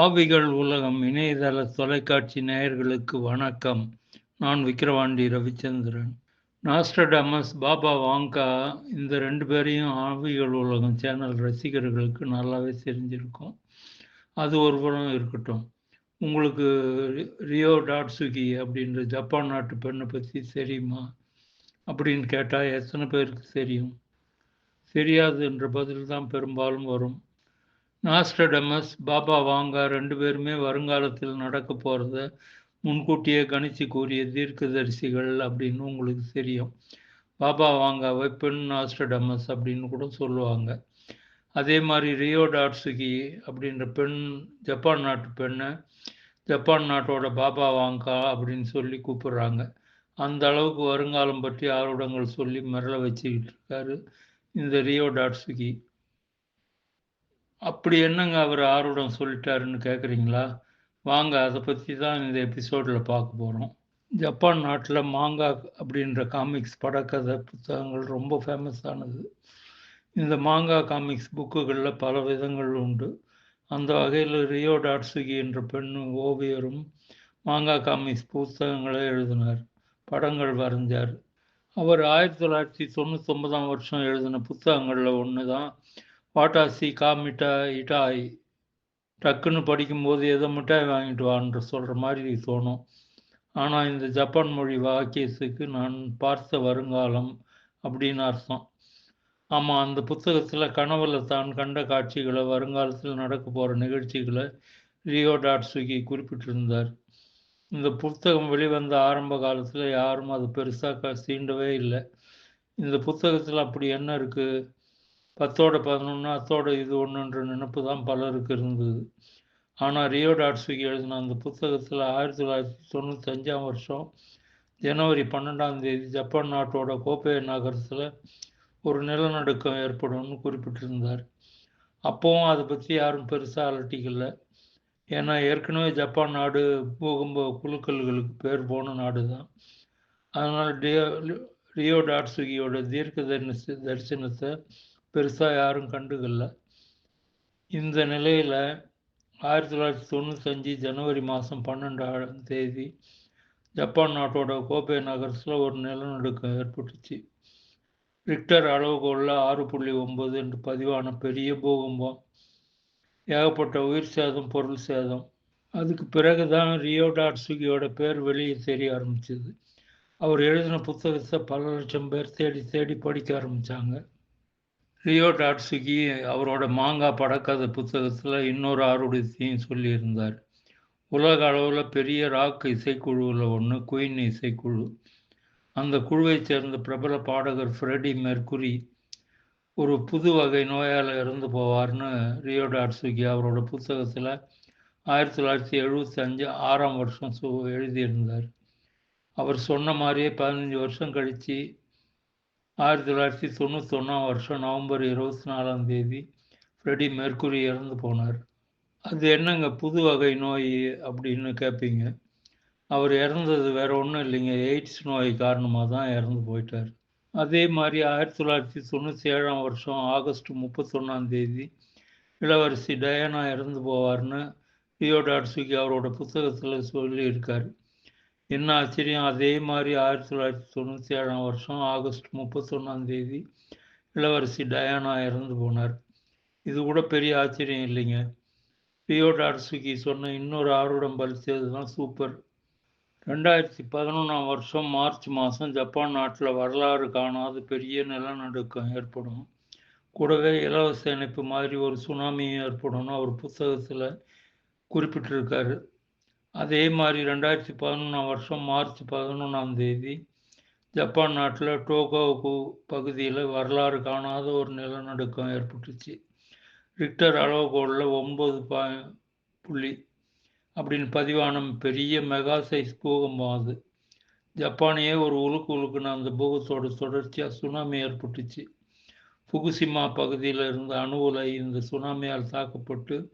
ஆவிகள் உலகம் இணையதள தொலைக்காட்சி நேயர்களுக்கு வணக்கம். நான் Vikravandi Ravichandran. Nostradamus Baba Vanga இந்த ரெண்டு பேரையும் ஆவிகள் உலகம் சேனல் ரசிகர்களுக்கு நல்லாவே தெரிஞ்சிருக்கும். அது ஒரு புறம் இருக்கட்டும். உங்களுக்கு ரியோ டாட்சுகி அப்படின்ற ஜப்பான் நாட்டு பெண்ணை பற்றி தெரியுமா? அப்படின்னு கேட்டால் எத்தனை பேருக்கு தெரியும்? தெரியாதுன்ற பதில் தான் பெரும்பாலும் வரும். நாஸ்டடமஸ் பாபா வாங்கா ரெண்டு பேருமே வருங்காலத்தில் நடக்க போகிறத முன்கூட்டியே கணிச்சு கூறிய தீர்க்கதரிசிகள் அப்படின்னு உங்களுக்கு தெரியும். பாபா வாங்காவை பெண் நாஸ்டடமஸ் அப்படின்னு கூட சொல்லுவாங்க. அதே மாதிரி ரியோ டாட்ஸுகி அப்படின்ற பெண் ஜப்பான் நாட்டு பெண்ணை ஜப்பான் நாட்டோட பாபா வாங்கா அப்படின்னு சொல்லி கூப்பிடுறாங்க. அந்த அளவுக்கு வருங்காலம் பற்றி ஆர்வடங்கள் சொல்லி மிரள வச்சுக்கிட்டு இருக்காரு இந்த ரியோ டாட்ஸுகி அப்படி என்னங்க அவர் ஆர்வடம் சொல்லிட்டாருன்னு கேட்குறீங்களா வாங்க அதை பற்றி தான் இந்த எபிசோடில் பார்க்க போகிறோம் ஜப்பான் நாட்டில் மாங்கா அப்படின்ற காமிக்ஸ் படக்கதை புத்தகங்கள் ரொம்ப ஃபேமஸ் ஆனது. இந்த மாங்கா காமிக்ஸ் புக்குகளில் பல விதங்கள் உண்டு. அந்த வகையில் ரியோ டாட்ஸுகி என்ற பெண் ஓவியரும் மாங்கா காமிக்ஸ் புத்தகங்களை எழுதினார். படங்கள் வரைஞ்சார். அவர் ஆயிரத்தி தொள்ளாயிரத்தி தொண்ணூத்தொன்பதாம் வருஷம் எழுதின புத்தகங்களில் ஒன்று தான் வாட்டாசி கா மிட்டாய் இட்டாய் டக்குன்னு படிக்கும்போது எதை மிட்டாய் வாங்கிட்டு வான்ற சொல்கிற மாதிரி தோணும். ஆனால் இந்த ஜப்பான் மொழி வாக்கியத்துக்கு நான் பார்த்த வருங்காலம் அப்படின்னு அர்த்தம். ஆமாம் அந்த புத்தகத்தில் கனவுல தான் கண்ட காட்சிகளை வருங்காலத்தில் நடக்க போகிற நிகழ்ச்சிகளை ரியோ டாட்சுகி குறிப்பிட்டிருந்தார். இந்த புத்தகம் வெளிவந்த ஆரம்ப காலத்தில் யாரும் அது பெருசாக சீண்டவே இல்லை. இந்த புத்தகத்தில் அப்படி என்ன இருக்குது பத்தோட பதினொன்று அத்தோட இது ஒன்றுன்ற நினப்பு தான் பலருக்கு இருந்தது. ஆனால் ரியோ டாட்சுகி எழுதின அந்த புத்தகத்தில் ஆயிரத்தி தொள்ளாயிரத்தி தொண்ணூத்தஞ்சாம் வருஷம் ஜனவரி பன்னெண்டாம் தேதி ஜப்பான் நாட்டோட கோப்பை நகரத்தில் ஒரு நிலநடுக்கம் ஏற்படும்னு குறிப்பிட்டிருந்தார். அப்போவும் அதை பற்றி யாரும் பெருசாக அலட்டிக்கல. ஏன்னா ஏற்கனவே ஜப்பான் நாடு பூகம்ப குலுக்கல்களுக்கு பேர் போன நாடு தான். அதனால் டியோ ரியோ டாட்சுகியோட தீர்க்க தரிசனத்தை பெருசாக யாரும் கண்டுக்கல. இந்த நிலையில் ஆயிரத்தி தொள்ளாயிரத்தி தொண்ணூத்தஞ்சு ஜனவரி மாதம் பன்னெண்டாம் தேதி ஜப்பான் நாட்டோட கோபை நகரத்தில் ஒரு நிலநடுக்கம் ஏற்பட்டுச்சு. ரிக்டர் அளவுகோலில் ஆறு புள்ளி ஒம்பது என்று பதிவான பெரிய பூகம்பம் ஏகப்பட்ட உயிர் சேதம் பொருள் சேதம். அதுக்கு பிறகு தான் ரியோ டாட்சுகியோட பேர் வெளியே தெரிய ஆரம்பிச்சது. அவர் எழுதின புத்தகத்தை பல லட்சம் பேர் தேடி தேடி படிக்க ஆரம்பித்தாங்க ரியோ டாட்சுகி அவரோட மாங்கா படக்கதை புத்தகத்தில் இன்னொரு ஆருடையத்தையும் சொல்லியிருந்தார். உலக அளவில் பெரிய ராக் இசைக்குழுவில் ஒன்று குயின் இசைக்குழு. அந்த குழுவைச் சேர்ந்த பிரபல பாடகர் ஃப்ரெடி மெர்குரி ஒரு புது வகை நோயால் இறந்து போவார்னு ரியோ டாட்சுகி அவரோட புத்தகத்தில் ஆயிரத்தி தொள்ளாயிரத்தி எழுபத்தி அஞ்சு ஆறாம் வருஷம் சு எழுதியிருந்தார். அவர் சொன்ன மாதிரியே பதினஞ்சு வருஷம் கழித்து ஆயிரத்தி தொள்ளாயிரத்தி தொண்ணூத்தொன்னாம் வருஷம் நவம்பர் இருபத்தி நாலாம் தேதி ஃப்ரெடி மெர்குரி இறந்து போனார். அது என்னங்க புது வகை நோய் அப்படின்னு கேட்பீங்க அவர் இறந்தது வேற ஒன்றும் இல்லைங்க. எய்ட்ஸ் நோய் காரணமாக தான் இறந்து போயிட்டார். அதே மாதிரி ஆயிரத்தி தொள்ளாயிரத்தி தொண்ணூற்றி ஏழாம் வருஷம் ஆகஸ்ட் முப்பத்தொன்னாம் தேதி இளவரசி டயானா இறந்து போவார்னு ரியோ டாட்சுகி அவரோட புத்தகத்தில் சொல்லியிருக்கார். என்ன ஆச்சரியம் அதே மாதிரி ஆயிரத்தி தொள்ளாயிரத்தி தொண்ணூற்றி ஏழாம் வருஷம் ஆகஸ்ட் முப்பத்தொன்னாம் தேதி இளவரசி டயானா இறந்து போனார். இது கூட பெரிய ஆச்சரியம் இல்லைங்க. ரியோ டாட்சுகி சொன்ன இன்னொரு ஆர்வடம் பலித்தது தான் சூப்பர். ரெண்டாயிரத்தி பதினொன்றாம் வருஷம் மார்ச் மாதம் ஜப்பான் நாட்டில் வரலாறு காணாத பெரிய நிலநடுக்கம் ஏற்படும். கூடவே இலவச இணைப்பு மாதிரி ஒரு சுனாமியும் ஏற்படும்னு அவர் புத்தகத்தில் குறிப்பிட்டிருக்காரு. அதே மாதிரி ரெண்டாயிரத்தி பதினொன்றாம் வருஷம் மார்ச் பதினொன்றாம் தேதி ஜப்பான் நாட்டில் டோகோகு பகுதியில் வரலாறு காணாத ஒரு நிலநடுக்கம் ஏற்பட்டுச்சு. ரிக்டர் அளவுகோலில் ஒம்பது பா புள்ளி அப்படின்னு பதிவான பெரிய மெகா சைஸ் பூகம்பம் அது. ஜப்பானையே ஒரு உலுக்கு உழுக்குன்னு அந்த பூகத்தோட தொடர்ச்சியாக சுனாமி ஏற்பட்டுச்சு. புகுசிமா பகுதியில் இருந்த அணு இந்த சுனாமியால் தாக்கப்பட்டு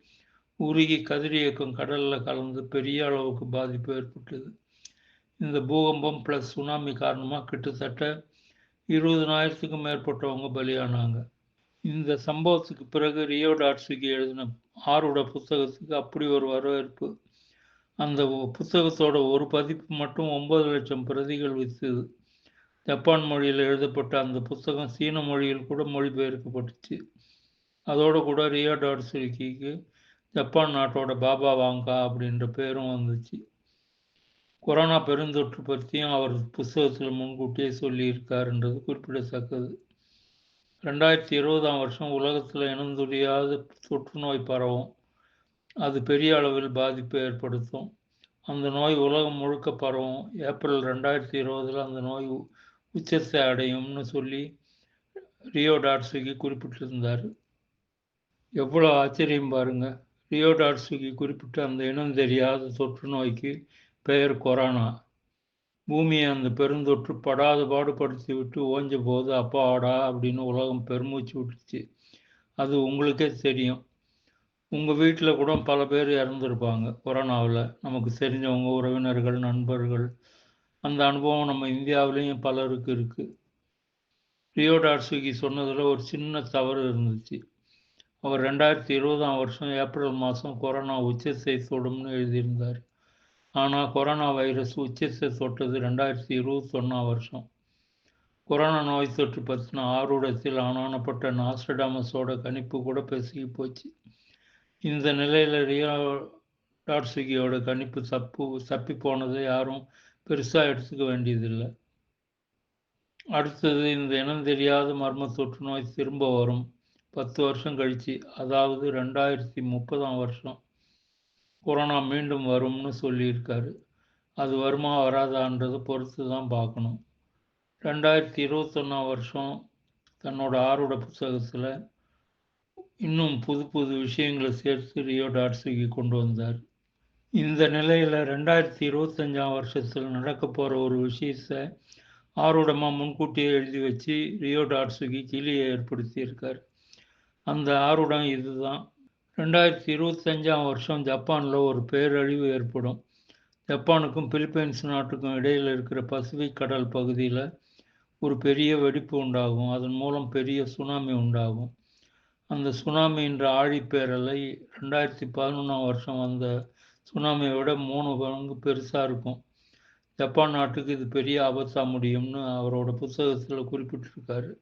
உருகி கதிரியக்கம் கடலில் கலந்து பெரிய அளவுக்கு பாதிப்பு ஏற்பட்டது இந்த பூகம்பம் ப்ளஸ் சுனாமி காரணமாக கிட்டத்தட்ட இருபதனாயிரத்துக்கும் மேற்பட்டவங்க பலியானாங்க. இந்த சம்பவத்துக்கு பிறகு ரியோ டாட்ஸுக்கு எழுதின ஆரோட புத்தகத்துக்கு அப்படி ஒரு வரவேற்பு. அந்த புத்தகத்தோட ஒரு பதிப்பு மட்டும் ஒன்பது லட்சம் பிரதிகள் விற்றுது ஜப்பான் மொழியில் எழுதப்பட்ட அந்த புத்தகம் சீன மொழியில் கூட மொழிபெயர்க்கப்பட்டுச்சு. அதோடு கூட ரியோ டாட்ஸுக்கு ஜப்பான் நாட்டோட பாபா வாங்கா அப்படின்ற பேரும் வந்துச்சு. கொரோனா பெருந்தொற்று பற்றியும் அவர் புஸ்தகத்தில் முன்கூட்டியே சொல்லியிருக்காருன்றது குறிப்பிடத்தக்கது. ரெண்டாயிரத்தி இருபதாம் வருஷம் உலகத்தில் இனந்துரியாத தொற்று நோய் பரவும். அது பெரிய அளவில் பாதிப்பை ஏற்படுத்தும். அந்த நோய் உலகம் முழுக்க பரவும். ஏப்ரல் ரெண்டாயிரத்தி இருபதில் அந்த நோய் உச்சத்தை அடையும்னு சொல்லி ரியோ டாட்ஸுக்கு குறிப்பிட்டிருந்தார். எவ்வளோ ஆச்சரியம் பாருங்கள் ரியோ குறிப்பிட்ட அந்த இனம் தெரியாத தொற்று நோய்க்கு பெயர் கொரோனா. பூமியை அந்த பெருந்தொற்று படாத பாடுபடுத்தி விட்டு ஓஞ்ச போது அப்பாடா அப்படின்னு உலகம் பெருமூச்சு விட்டுச்சு. அது உங்களுக்கே தெரியும். உங்கள் வீட்டில் கூட பல பேர் இறந்துருப்பாங்க கொரோனாவில். நமக்கு தெரிஞ்சவங்க உறவினர்கள் நண்பர்கள். அந்த அனுபவம் நம்ம இந்தியாவிலையும் பலருக்கு இருக்குது ரியோ சொன்னதில் ஒரு சின்ன தவறு இருந்துச்சு. அவர் ரெண்டாயிரத்தி இருபதாம் வருஷம் ஏப்ரல் மாதம் கொரோனா உச்சத்தை தொடும்னு எழுதியிருந்தார். ஆனால் கொரோனா வைரஸ் உச்சத்தை தொட்டது ரெண்டாயிரத்தி இருபத்தொன்னாம் வருஷம். கொரோனா நோய் தொற்று பற்றின ஆரூடத்தில் ஆனானப்பட்ட நாஸ்டடாமஸோட கணிப்பு கூட பேசிக்கி போச்சு. இந்த நிலையில் ரியோ டாட்ஸுகியோட கணிப்பு தப்பு தப்பி போனதை யாரும் பெருசாக எடுத்துக்க வேண்டியதில்லை. அடுத்தது இந்த இனம் தெரியாத மர்ம தொற்று நோய் திரும்ப வரும். பத்து வருஷம் கழிச்சு அதாவது ரெண்டாயிரத்தி முப்பதாம் வருஷம் கொரோனா மீண்டும் வரும்னு சொல்லியிருக்காரு. அது வருமா வராதான்றதை பொறுத்து தான் பார்க்கணும். ரெண்டாயிரத்தி இருபத்தொன்னாம் வருஷம் தன்னோட ஆரோட புத்தகத்தில் இன்னும் புது புது விஷயங்களை சேர்த்து ரியோ டாட்ஸுக்கு கொண்டு வந்தார். இந்த நிலையில் ரெண்டாயிரத்தி இருபத்தஞ்சாம் வருஷத்தில் நடக்க போகிற ஒரு விஷயத்தை ஆரோடமாக முன்கூட்டியே எழுதி வச்சு ரியோ டாட்ஸுக்கு கிளியை ஏற்படுத்தியிருக்கார். அந்த ஆருடம் இதுதான். ரெண்டாயிரத்தி இருபத்தஞ்சாம் வருஷம் ஜப்பானில் ஒரு பேரழிவு ஏற்படும். ஜப்பானுக்கும் பிலிப்பைன்ஸ் நாட்டுக்கும் இடையில் இருக்கிற பசிபிக் கடல் பகுதியில் ஒரு பெரிய வெடிப்பு உண்டாகும். அதன் மூலம் பெரிய சுனாமி உண்டாகும். அந்த சுனாமின்ற ஆழிப்பேரலை ரெண்டாயிரத்தி பதினொன்றாம் வருஷம் அந்த சுனாமியை விட மூணு பங்கு பெருசாக இருக்கும். ஜப்பான் நாட்டுக்கு இது பெரிய ஆபத்தாக முடியும்னு அவரோட புத்தகத்தில் குறிப்பிட்டிருக்காரு.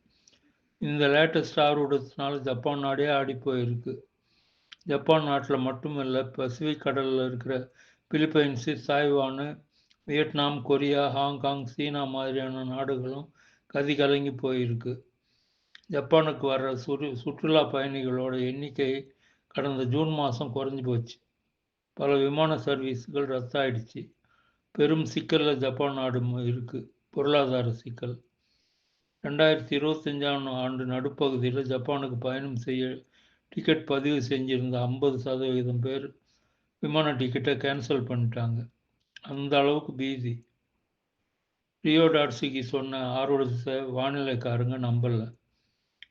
இந்த லேட்டஸ்ட் ஆர்வடத்தினால ஜப்பான் நாடே ஆடி போயிருக்கு. ஜப்பான் நாட்டில் மட்டும் இல்லை பசிபிக் கடலில் இருக்கிற Philippines Taiwan Vietnam Korea Hong Kong சீனா மாதிரியான நாடுகளும் கதி கலங்கி போயிருக்கு. ஜப்பானுக்கு வர்ற சுற்று சுற்றுலா பயணிகளோட எண்ணிக்கை கடந்த ஜூன் மாதம் குறைஞ்சி போச்சு. பல விமான சர்வீஸுகள் ரத்தாயிடுச்சு. பெரும் சிக்கலில் ஜப்பான் நாடு இருக்குது பொருளாதார சிக்கல். ரெண்டாயிரத்தி இருபத்தஞ்சாம் ஆண்டு நடுப்பகுதியில் ஜப்பானுக்கு பயணம் செய்ய டிக்கெட் பதிவு செஞ்சிருந்த ஐம்பது சதவீதம் பேர் விமான டிக்கெட்டை கேன்சல் பண்ணிட்டாங்க. அந்த அளவுக்கு பீதி. ரியோ டாட்ஸிக்கு சொன்ன ஆர்வத்தை வானிலைக்காரங்க நம்பலை.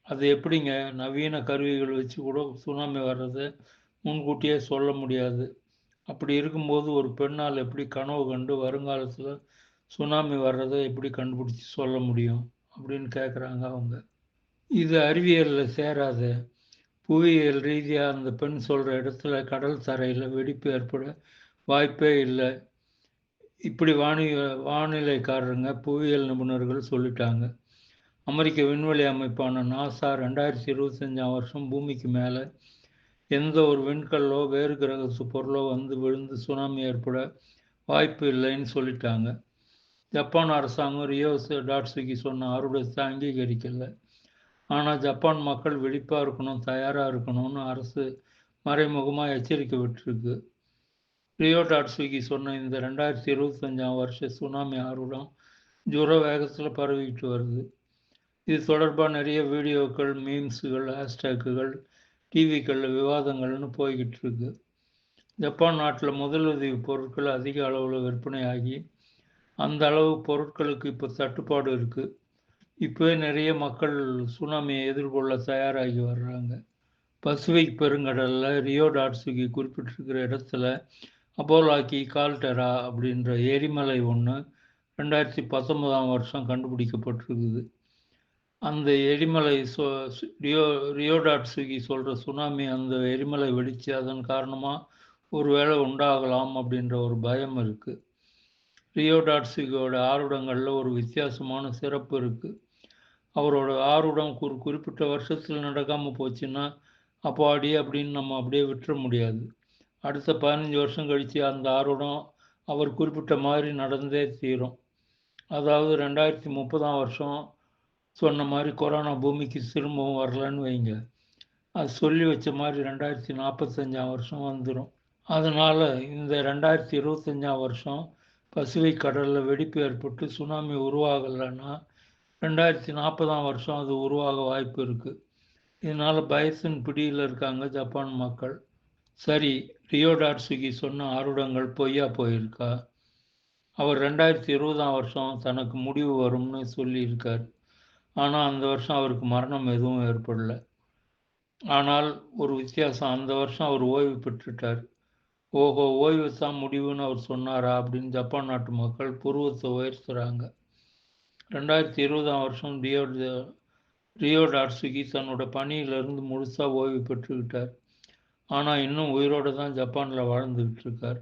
அது எப்படிங்க? நவீன கருவிகள் வச்சு கூட சுனாமி வர்றதை முன்கூட்டியே சொல்ல முடியாது. அப்படி இருக்கும்போது ஒரு பெண்ணால் எப்படி கனவு கண்டு வருங்காலத்தில் சுனாமி வர்றதை எப்படி கண்டுபிடிச்சி சொல்ல முடியும்? அப்படின்னு கேட்குறாங்க அவங்க. இது அறிவியலில் சேராத. புவியியல் ரீதியாக அந்த பெண் சொல்கிற இடத்துல கடல் தரையில் வெடிப்பு ஏற்பட வாய்ப்பே இல்லை. இப்படி வானி வானிலைக்காரருங்க புவியியல் நிபுணர்கள் சொல்லிட்டாங்க. அமெரிக்க விண்வெளி அமைப்பான நாசா ரெண்டாயிரத்தி இருபத்தஞ்சாம் வருஷம் பூமிக்கு மேலே எந்த ஒரு விண்கல்லோ வேறு கிரகத்து பொருளோ வந்து விழுந்து சுனாமி ஏற்பட வாய்ப்பு இல்லைன்னு சொல்லிட்டாங்க. ஜப்பான் அரசாங்கம் ரியோஸ் டாட்ஸுக்கு சொன்ன ஆர்வத்தை அங்கீகரிக்கலை. ஆனால் ஜப்பான் மக்கள் வெளிப்பாக இருக்கணும் தயாராக இருக்கணும்னு அரசு மறைமுகமாக எச்சரிக்கை விட்டுருக்கு. ரியோ டாட்ஸுக்கு சொன்ன இந்த ரெண்டாயிரத்தி இருபத்தஞ்சாம் வருஷ சுனாமி ஆர்வம் ஜுர வேகத்தில் பரவிக்கிட்டு வருது. இது தொடர்பாக நிறைய வீடியோக்கள் மீம்ஸுகள் ஹேஷ்டேக்குகள் டிவிக்களில் விவாதங்கள்னு போய்கிட்டு இருக்கு. ஜப்பான் நாட்டில் முதலுதவி பொருட்கள் அதிக அளவில் விற்பனையாகி அந்த அளவு பொருட்களுக்கு இப்போ தட்டுப்பாடு இருக்குது இப்போவே நிறைய மக்கள் சுனாமியை எதிர்கொள்ள தயாராகி வர்றாங்க. பசிபிக் பெருங்கடலில் ரியோ டாட்ஸுக்கு குறிப்பிட்டிருக்கிற இடத்துல அப்போலாக்கி கால்டெரா அப்படின்ற எரிமலை ஒன்று ரெண்டாயிரத்தி பத்தொன்பதாம் வருஷம் கண்டுபிடிக்கப்பட்டிருக்குது. அந்த எரிமலை சொ ரியோ ரியோடாட்ஸுகி சொல்கிற சுனாமி அந்த எரிமலை வெடித்து அதன் காரணமா ஒருவேளை உண்டாகலாம் அப்படின்ற ஒரு பயம் இருக்குது ரியோடாட்சிகோட ஆறுடங்களில் ஒரு வித்தியாசமான சிறப்பு இருக்குது அவரோட ஆருடம் குறி குறிப்பிட்ட வருஷத்தில் நடக்காமல் போச்சுன்னா, அப்போ அப்படியே அப்படின்னு நம்ம அப்படியே விட்டுற முடியாது. அடுத்த 15 வருஷம் கழித்து அந்த ஆருடம் அவர் குறிப்பிட்ட மாதிரி நடந்தே தீரும். அதாவது 2030ஆம் வருஷம் சொன்ன மாதிரி கொரோனா பூமிக்கு திரும்பவும் வரலன்னு வைங்க. அது சொல்லி வச்ச மாதிரி ரெண்டாயிரத்தி நாற்பத்தஞ்சாம் வருஷம் வந்துடும் அதனால் இந்த 2025ஆம் வருஷம் பசிபிக் கடலில் வெடிப்பு ஏற்பட்டு சுனாமி உருவாகலன்னா, 2040ஆம் வருஷம் அது உருவாக வாய்ப்பு இருக்குது இதனால் பயசின் பிடியில் இருக்காங்க ஜப்பான் மக்கள். சரி, ரியோடார் சுகி சொன்ன ஆருடங்கள் பொய்யா போயிருக்கா? அவர் 2020ஆம் வருஷம் தனக்கு முடிவு வரும்னு சொல்லியிருக்கார். ஆனால் அந்த வருஷம் அவருக்கு மரணம் எதுவும் ஏற்படலை ஆனால் ஒரு வித்தியாசம் அந்த வருஷம் அவர் ஓய்வு பெற்றுட்டார். ஓஹோ! ஓய்வு தான் முடிவுன்னு அவர் சொன்னாரா? அப்படின்னு ஜப்பான் நாட்டு மக்கள் புருவத்த உயர்த்துறாங்க. 2020ஆம் வருஷம் ரியோ ரியோடாட்சுகி தன்னோட பணியிலிருந்து முழுசாக ஓய்வு பெற்றுக்கிட்டார். ஆனால் இன்னும் உயிரோடு தான் ஜப்பானில் வாழ்ந்துக்கிட்டு இருக்கார்.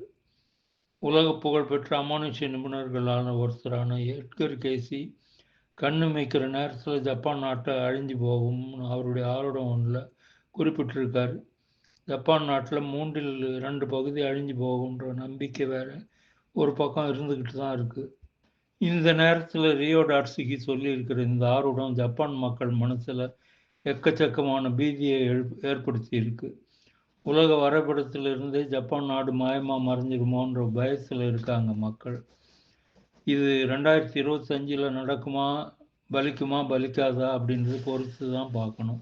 உலக புகழ்பெற்ற அமானுஷ்ய நிபுணர்களான ஒருத்தரான எட்கர் கேசி, கண் மேய்க்கிற நேரத்தில் ஜப்பான் நாட்டை அழிஞ்சு போகும்னு அவருடைய ஆர்வம் ஒன்றில் குறிப்பிட்டிருக்காரு. ஜப்பான் நாட்டில் மூன்றில் ரெண்டு பகுதி அழிஞ்சு போகும்ன்ற நம்பிக்கை வேற ஒரு பக்கம் இருந்துக்கிட்டு தான் இருக்குது இந்த நேரத்தில் ரியோ டாட்ஸிக்கு சொல்லியிருக்கிற இந்த ஆர்வம் ஜப்பான் மக்கள் மனசில் எக்கச்சக்கமான பீதியை எழுப் ஏற்படுத்தியிருக்கு. உலக வரைபடத்திலிருந்தே ஜப்பான் நாடு மாயமாக மறைஞ்சிருமோன்ற பயத்தில் இருக்காங்க மக்கள். இது 2025ல நடக்குமா? பலிக்குமா? பலிக்காதா? அப்படின்றத பொறுத்து தான் பார்க்கணும்.